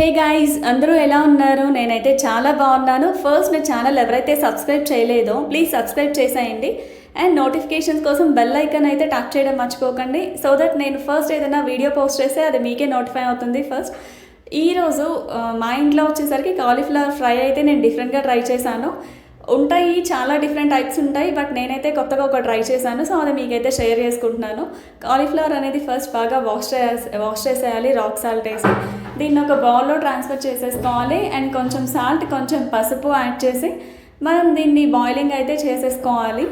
Hey guys అందరూ ఎలా ఉన్నారు? నేనైతే చాలా బాగున్నాను. ఫస్ట్ నా ఛానల్ ఎవరైతే సబ్స్క్రైబ్ చేయలేదో ప్లీజ్ సబ్స్క్రైబ్ చేసేయండి. అండ్ నోటిఫికేషన్స్ కోసం బెల్ ఐకన్ అయితే టచ్ చేయడం మర్చిపోకండి. సో దట్ నేను ఫస్ట్ ఏదైనా వీడియో పోస్ట్ చేస్తే అది మీకే నోటిఫై అవుతుంది ఫస్ట్ ఈరోజు మా ఇంట్లో వచ్చేసరికి కాలీఫ్లవర్ ఫ్రై అయితే నేను డిఫరెంట్గా ట్రై చేశాను. ఉంటాయి చాలా డిఫరెంట్ టైప్స్ ఉంటాయి బట్ నేనైతే కొత్తగా ఒక ట్రై చేశాను. సో అది మీకైతే షేర్ చేసుకుంటున్నాను. కాలీఫ్లవర్ అనేది ఫస్ట్ బాగా వాష్ చేసే వాష్ చేసేయాలి రాక్ సాల్ట్ వేసి. దీన్ని ఒక బౌల్లో ట్రాన్స్ఫర్ చేసేసుకోవాలి. అండ్ కొంచెం సాల్ట్ కొంచెం పసుపు యాడ్ చేసి మనం దీన్ని బాయిలింగ్ అయితే చేసేసుకోవాలి.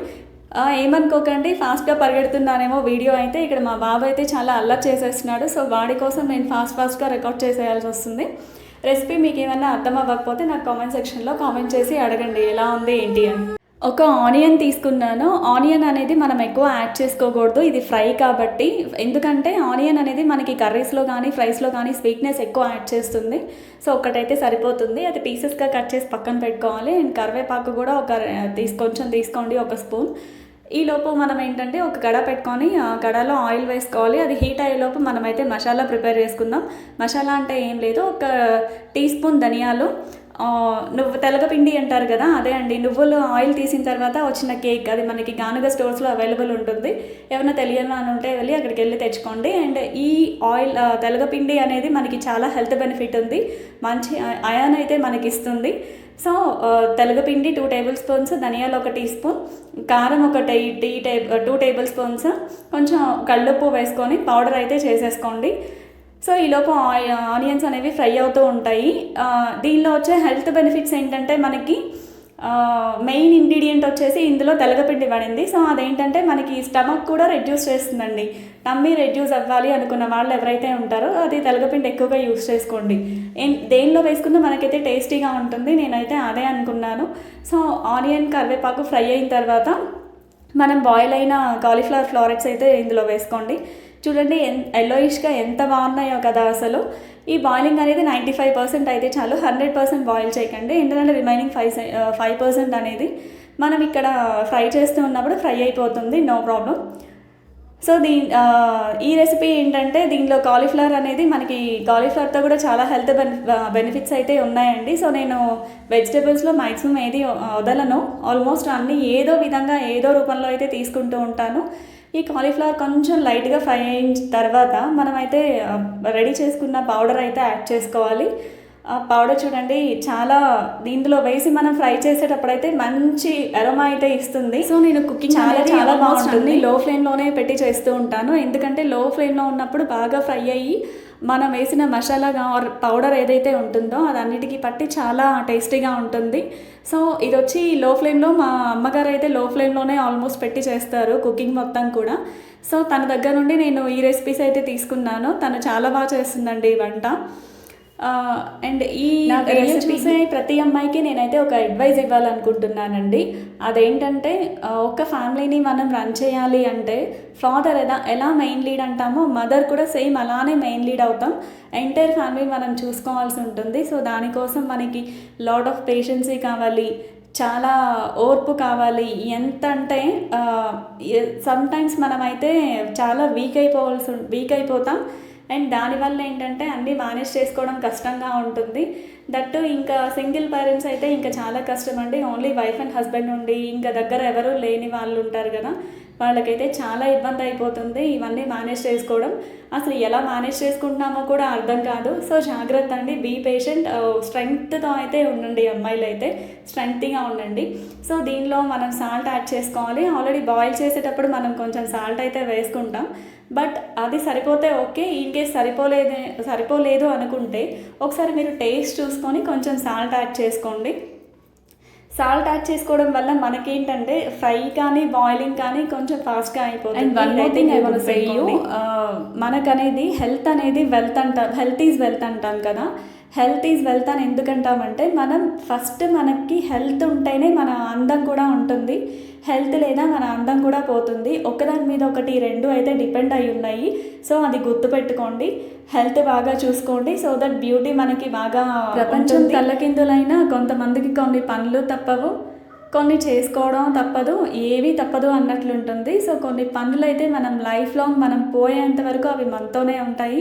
ఏమనుకోకండి ఫాస్ట్గా పరిగెడుతున్నానేమో వీడియో అయితే. ఇక్కడ మా బాబు అయితే చాలా అల్లరి చేసేస్తున్నాడు. సో వాడి కోసం నేను ఫాస్ట్ ఫాస్ట్గా రికార్డ్ చేసేయాల్సి వస్తుంది. రెసిపీ మీకు ఏమన్నా అర్థం అవ్వకపోతే నాకు కామెంట్ సెక్షన్లో కామెంట్ చేసి అడగండి. ఎలా ఉంది ఏంటి అని. ఒక ఆనియన్ తీసుకున్నాను. ఆనియన్ అనేది మనం ఎక్కువ యాడ్ చేసుకోకూడదు. ఇది ఫ్రై కాబట్టి ఎందుకంటే ఆనియన్ అనేది మనకి కర్రీస్లో కానీ ఫ్రైస్లో కానీ స్వీట్నెస్ ఎక్కువ యాడ్ చేస్తుంది. సో ఒకటైతే సరిపోతుంది. అది పీసెస్గా కట్ చేసి పక్కన పెట్టుకోవాలి. అండ్ కరివేపాకు కూడా ఒక తీసుకొంచెం తీసుకోండి ఒక స్పూన్. ఈలోపు మనం ఏంటంటే ఒక కడ పెట్టుకొని కడాలో ఆయిల్ వేసుకోవాలి. అది హీట్ అయ్యేలోపు మనమైతే మసాలా ప్రిపేర్ చేసుకుందాం. మసాలా అంటే ఏం లేదు. ఒక టీ స్పూన్ ధనియాలు నువ్వు తెలగపిండి అంటారు కదా అదే అండి. నువ్వులు ఆయిల్ తీసిన తర్వాత వచ్చిన కేక్ అది మనకి గానుగ స్టోర్స్లో అవైలబుల్ ఉంటుంది. ఏమైనా తెలియని అని ఉంటే వెళ్ళి అక్కడికి వెళ్ళి తెచ్చుకోండి. అండ్ ఈ ఆయిల్ తెలగపిండి అనేది మనకి చాలా హెల్త్ బెనిఫిట్ ఉంది. మంచి అయాన్ అయితే మనకి ఇస్తుంది. సో ఆ, తెలగపిండి టూ టేబుల్ స్పూన్స్ ధనియాలు ఒక టీ స్పూన్ కారం ఒక టీ టీ టే టూ టేబుల్ స్పూన్స్ కొంచెం కళ్ళుప్పు వేసుకొని పౌడర్ అయితే చేసేసుకోండి. సో ఈలోపు ఆయి- ఆనియన్స్ అనేవి ఫ్రై అవుతూ ఉంటాయి. దీనిలో వచ్చే హెల్త్ బెనిఫిట్స్ ఏంటంటే మనకి మెయిన్ ఇంగ్రీడియంట్ వచ్చేసి ఇందులో తెలగపిండి పడింది. సో అదేంటంటే మనకి స్టమక్ కూడా రెడ్యూస్ చేస్తుందండి. నమ్మి రెడ్యూస్ అవ్వాలి అనుకున్న వాళ్ళు ఎవరైతే ఉంటారో అది తెలగపిండి ఎక్కువగా యూస్ చేసుకోండి. దేనిలో వేసుకున్నా మనకైతే టేస్టీగా ఉంటుంది. నేనైతే అదే అనుకున్నాను. సో ఆనియన్ కరివేపాకు ఫ్రై అయిన తర్వాత మనం బాయిల్ అయిన కాలీఫ్లవర్ ఫ్లారెట్స్ అయితే ఇందులో వేసుకోండి. చూడండి ఎన్ ఎల్లోయిష్గా ఎంత బాగున్నాయో కదా అసలు. ఈ బాయిలింగ్ అనేది నైంటీ ఫైవ్ పర్సెంట్ అయితే చాలు. హండ్రెడ్ పర్సెంట్ బాయిల్ చేయకండి. ఎందుకంటే రిమైనింగ్ ఫైవ్ ఫైవ్ పర్సెంట్ అనేది మనం ఇక్కడ ఫ్రై చేస్తూ ఉన్నప్పుడు ఫ్రై అయిపోతుంది. నో ప్రాబ్లం సో దీ ఈ రెసిపీ ఏంటంటే దీనిలో కాలీఫ్లవర్ అనేది మనకి కాలీఫ్లవర్తో కూడా చాలా హెల్త్ బెనిఫిట్స్ అయితే ఉన్నాయండి. సో నేను వెజిటేబుల్స్లో మ్యాక్సిమం ఏది వదలను. ఆల్మోస్ట్ అన్ని ఏదో విధంగా ఏదో రూపంలో అయితే తీసుకుంటూ ఉంటాను. ఈ కాలీఫ్లవర్ కొంచెం లైట్గా ఫ్రై అయిన తర్వాత మనమైతే రెడీ చేసుకున్న పౌడర్ అయితే యాడ్ చేసుకోవాలి. ఆ పౌడర్ చూడండి చాలా దీంట్లో వేసి మనం ఫ్రై చేసేటప్పుడు అయితే మంచి అరోమా అయితే ఇస్తుంది. సో నేను కుకింగ్ చాలా చాలా బాగుంటుంది. లో ఫ్లేమ్లోనే పెట్టి చేస్తూ ఉంటాను. ఎందుకంటే లో ఫ్లేమ్లో ఉన్నప్పుడు బాగా ఫ్రై అయ్యి మనం వేసిన మసాలా ఆర్ పౌడర్ ఏదైతే ఉంటుందో అది అన్నిటికీ పట్టి చాలా టేస్టీగా ఉంటుంది. సో ఇది వచ్చి లో ఫ్లేమ్లో మా అమ్మగారు అయితే లో ఫ్లేమ్లోనే ఆల్మోస్ట్ పెట్టి చేస్తారు కుకింగ్ మొత్తం కూడా. సో తన దగ్గర నుండి నేను ఈ రెసిపీస్ అయితే తీసుకున్నాను. తను చాలా బాగా చేస్తుందండి ఈ వంట. అండ్ ఈ రెసిపీస్ ప్రతి అమ్మాయికి నేనైతే ఒక అడ్వైజ్ ఇవ్వాలనుకుంటున్నానండి. అదేంటంటే ఒక ఫ్యామిలీని మనం రన్ చేయాలి అంటే ఫాదర్ ఎలా ఎలా మెయిన్ లీడ్ అంటామో మదర్ కూడా సేమ్ అలానే మెయిన్ లీడ్ అవుతాం. ఎంటైర్ ఫ్యామిలీ మనం చూసుకోవాల్సి ఉంటుంది. సో దానికోసం మనకి లాట్ ఆఫ్ పేషెన్సీ కావాలి చాలా ఓర్పు కావాలి. ఎంత అంటే సమ్ టైమ్స్ మనమైతే చాలా వీక్ అయిపోవాల్సి వీక్ అయిపోతాం. అండ్ దానివల్ల ఏంటంటే అన్నీ మేనేజ్ చేసుకోవడం కష్టంగా ఉంటుంది. దట్టు ఇంకా సింగిల్ పేరెంట్స్ అయితే ఇంకా చాలా కష్టం అండి ఓన్లీ వైఫ్ అండ్ హస్బెండ్ ఉండి ఇంకా దగ్గర ఎవరు లేని వాళ్ళు ఉంటారు కదా వాళ్ళకైతే చాలా ఇబ్బంది అయిపోతుంది ఇవన్నీ మేనేజ్ చేసుకోవడం. అసలు ఎలా మేనేజ్ చేసుకుంటున్నామో కూడా అర్థం కాదు. సో జాగ్రత్త అండి బీ పేషెంట్. స్ట్రెంగ్త్తో అయితే ఉండండి అమ్మాయిలు అయితే స్ట్రెంగ్త్గా ఉండండి. సో దీనిలో మనం సాల్ట్ యాడ్ చేసుకోవాలి. ఆల్రెడీ బాయిల్ చేసేటప్పుడు మనం కొంచెం సాల్ట్ అయితే వేసుకుంటాం. బట్ అది సరిపోతే ఓకే ఇన్ కేస్ సరిపోలేదు సరిపోలేదు అనుకుంటే ఒకసారి మీరు టేస్ట్ చూసుకొని కొంచెం సాల్ట్ యాడ్ చేసుకోండి. సాల్ట్ యాడ్ చేసుకోవడం వల్ల మనకేంటంటే ఫ్రై కానీ బాయిలింగ్ కానీ కొంచెం ఫాస్ట్గా అయిపోతుంది. And one more thing I want say you మనకనేది health అనేది వెల్త్ అంటాం హెల్త్ ఈజ్ వెల్త్ అంటాం కదా. హెల్త్ ఈజ్ వెల్త్ అని ఎందుకంటామంటే మనం ఫస్ట్ మనకి హెల్త్ ఉంటేనే మన అందం కూడా ఉంటుంది. హెల్త్ లేదా మన అందం కూడా పోతుంది. ఒకదాని మీద ఒకటి రెండు అయితే డిపెండ్ అయి ఉన్నాయి. సో అది గుర్తుపెట్టుకోండి హెల్త్ బాగా చూసుకోండి. సో దట్ బ్యూటీ మనకి బాగా ప్రపంచం తల్లకిందులైనా కొంతమందికి కొన్ని పనులు తప్పవు. కొన్ని చేసుకోవడం తప్పదు. ఏవి తప్పదు అన్నట్లుంటుంది. సో కొన్ని పనులు అయితే మనం లైఫ్ లాంగ్ మనం పోయేంత వరకు అవి మనతోనే ఉంటాయి.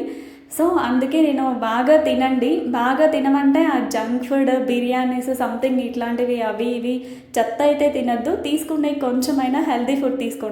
సో అందుకే నేను బాగా తినండి. బాగా తినమంటే ఆ జంక్ ఫుడ్ బిర్యానీస్ సంథింగ్ ఇట్లాంటివి అవి ఇవి చెత్త అయితే తినద్దు. తీసుకునే కొంచెమైనా హెల్దీ ఫుడ్ తీసుకోండి.